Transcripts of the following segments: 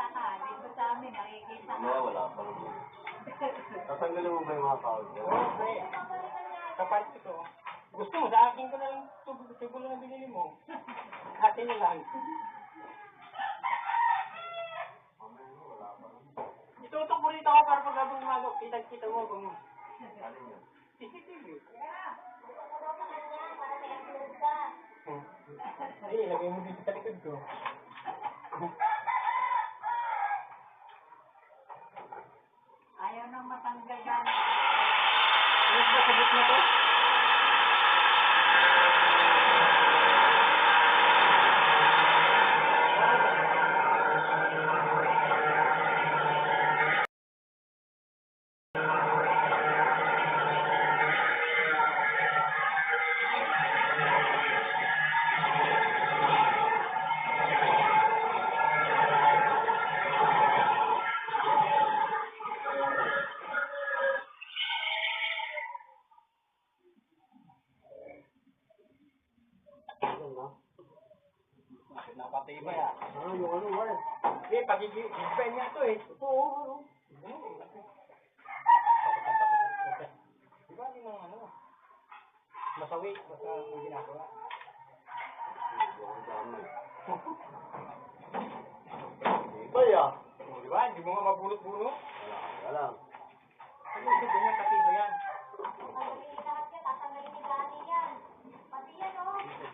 nakikita ka. Dito sa amin, nakikita ka. Mamaya wala pa naman. Tatanggalin mo ba yung mga dyan? Oo, pre. Kapalit ko. Gusto mo, sa akin ko na lang lang na binili mo. Atin na lang. Itutok mo rito ako para pag habang umaga, kita-kita mo kung Alin yan? CCTV. Ay, ilagay mo dito sa likod ko. Ayaw nang matanggal yan. Ano ba sabot na to? Napatibay ah. Ah, yung ano, wala. Pagiging niya to eh. Oo, ano? Di ba yung mga ano? Masawi, basta yung ginagawa. Iba ya. O, Di ba? Hindi mo nga mabulot-bulot. Wala, wala.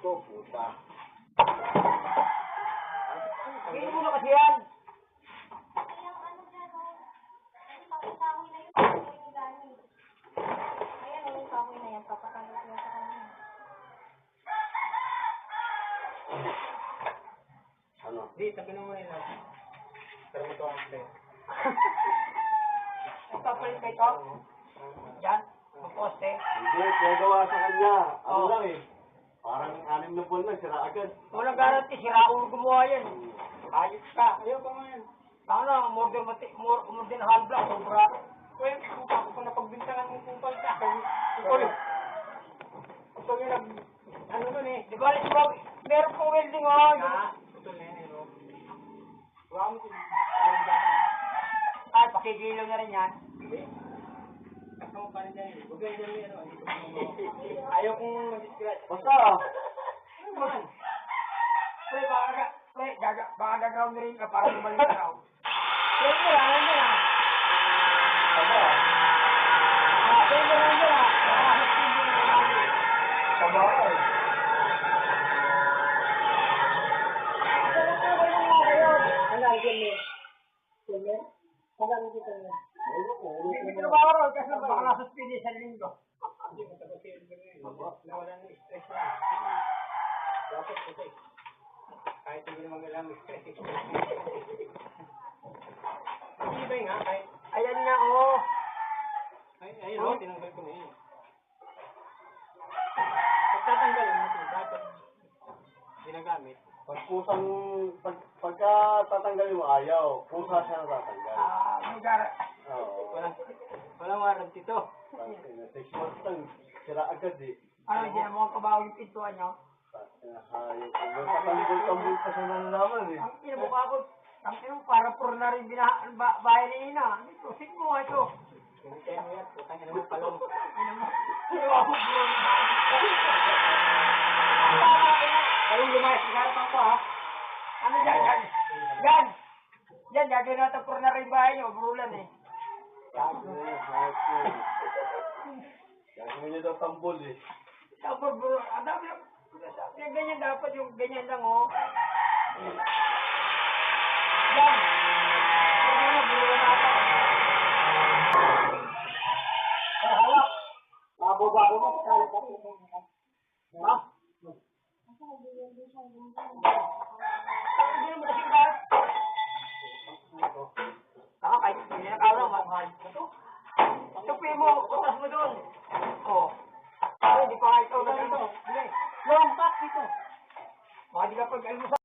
Ito, puta. Hindi mo na kasi yan. Ano? Hindi, sabi mo muna yun. Pero mo ito ang play. Ipapalit ka ito? Yan? Ang poste? Hindi, nagawa sa kanya. Ano lang eh. Parang anim na buwan lang, sira agad. Walang garanti, si Raul gumawa yan. Ayos ka. Ayaw pa nga yan. Ano, more than, mati, more, more than half block, sobra. Well, kung ako pa napagbintangan ng sa akin. Kupal. Kupal yung nag... Ano nun eh. Di ba, di ba, meron pong welding, oh. Na, ito na yan eh, no? Wala mo sila. Ay, pakigilaw na rin yan. Hindi. Kasama pa rin eh. Huwag ganyan yan, ano. Ayaw kong mag-scratch. Basta, Ano naman? Pre, baka ka, pre, gaga, baka gagawin rin ka para bumalik ka raw. Pre, pre, ano baka nasuspindi sa linggo. Hindi mo tapos yung nawala ng stress na. Dapat ito eh. Kahit hindi naman kailangan stress, stress. Ba nga? Kahit, Ayan nga, oh. ay, ayun, oh, tinanggal ko na yun. Pag tatanggalin mo dapat ginagamit. Pag pusang, pag, pagka tatanggalin mo ayaw, pusa siya na tatanggal. Ah, may gar... Oo. Walang, walang warranty to. Six months lang, sira agad eh. Ano, hindi na mo kabaw yung pintuan niyo? Hayop. Patambol-tambol pa siya ng laman eh. Ang ina mo ako, ang ina mo, para puro na rin bina, ba, bahay ni Ina. Ito, sig mo nga ito. Hindi kaya mo yan, putang ina mo palong. Ina mo, ina mo, bro. Palong lumayas, nagkarapan ko ha. Ano yan, yan? Yan! Yan, gagawin natin puro na rin bahay niyo, brulan eh. Gago na yun. Gagawin niya daw tambol eh. Tapos bro, ang dami na, yung ganyan dapat, yung ganyan lang oh. Yan! Puro na, brulan natin. Ay, halak. Mababa ko mo, kaya ka Ha? Ang mo, utas mo doon. Oh. Ay, di pa kahit na dito. Long pack dito. Mga di ka pag-almusal.